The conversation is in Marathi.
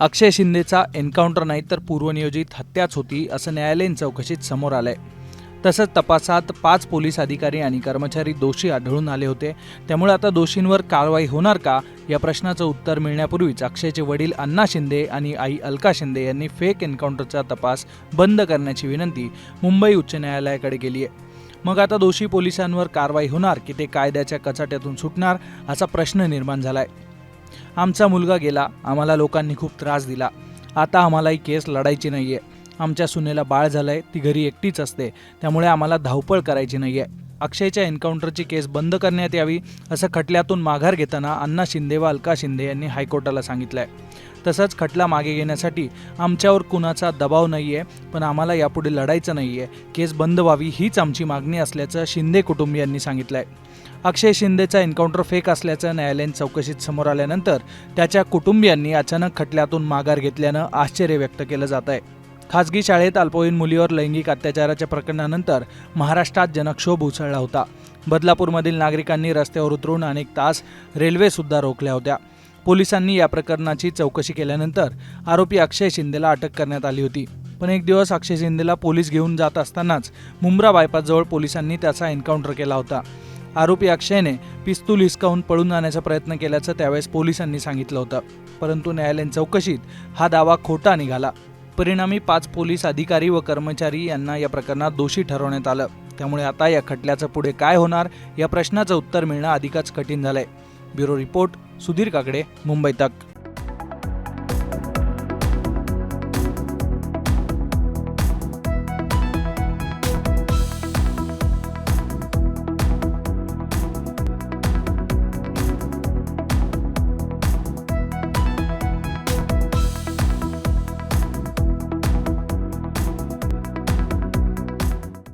अक्षय शिंदेचा एन्काउंटर नाही तर पूर्वनियोजित हत्याच होती असं न्यायालयीन चौकशीत समोर आलंय. तसंच तपासात पाच पोलीस अधिकारी आणि कर्मचारी दोषी आढळून आले होते. त्यामुळे आता दोषींवर कारवाई होणार का? या प्रश्नाचं उत्तर मिळण्यापूर्वीच अक्षयचे वडील अण्णा शिंदे आणि आई अलका शिंदे यांनी फेक एन्काउंटरचा तपास बंद करण्याची विनंती मुंबई उच्च न्यायालयाकडे केली आहे. मग आता दोषी पोलिसांवर कारवाई होणार की ते कायद्याच्या कचाट्यातून सुटणार असा प्रश्न निर्माण झाला आहे आमचा मुलगा गेला. आम्हाला लोकांनी खूप त्रास दिला. आता आम्हाला ही केस लढायची नाही आहे आमच्या सुनेला बाळ झालं आहे ती घरी एकटीच असते. त्यामुळे आम्हाला धावपळ करायची नाही आहे अक्षयच्या एन्काउंटरची केस बंद करण्यात यावी असं खटल्यातून माघार घेताना अण्णा शिंदे व अलका शिंदे यांनी हायकोर्टाला सांगितलं आहे तसंच खटला मागे घेण्यासाठी आमच्यावर कुणाचा दबाव नाही आहे पण आम्हाला यापुढे लढायचं नाही आहे केस बंद व्हावी हीच आमची मागणी असल्याचं शिंदे कुटुंबियांनी सांगितलं आहे अक्षय शिंदेचा एन्काउंटर फेक असल्याचं न्यायालयीन चौकशीत समोर आल्यानंतर त्याच्या कुटुंबियांनी अचानक खटल्यातून माघार घेतल्यानं आश्चर्य व्यक्त केलं जात आहे खासगी शाळेत अल्पवयीन मुलीवर लैंगिक अत्याचाराच्या प्रकरणानंतर महाराष्ट्रात जनक्षोभ उसळला होता. बदलापूरमधील नागरिकांनी रस्त्यावर उतरून अनेक तास रेल्वेसुद्धा रोखल्या होत्या. पोलिसांनी या प्रकरणाची चौकशी केल्यानंतर आरोपी अक्षय शिंदेला अटक करण्यात आली होती. पण एक दिवस अक्षय शिंदेला पोलीस घेऊन जात असतानाच मुंब्रा बायपासजवळ पोलिसांनी त्याचा एन्काउंटर केला होता. आरोपी अक्षयने पिस्तूल हिसकावून पळून जाण्याचा प्रयत्न केल्याचं त्यावेळेस पोलिसांनी सांगितलं होतं. परंतु न्यायालयीन चौकशीत हा दावा खोटा निघाला. परिणामी पाच पोलीस अधिकारी व कर्मचारी यांना या प्रकरणात दोषी ठरवण्यात आलं. त्यामुळे आता या खटल्याचं पुढे काय होणार या प्रश्नाचं उत्तर मिळणं अधिकच कठीण झालंय. Bureau report Sudhir Kakade Mumbai Tak.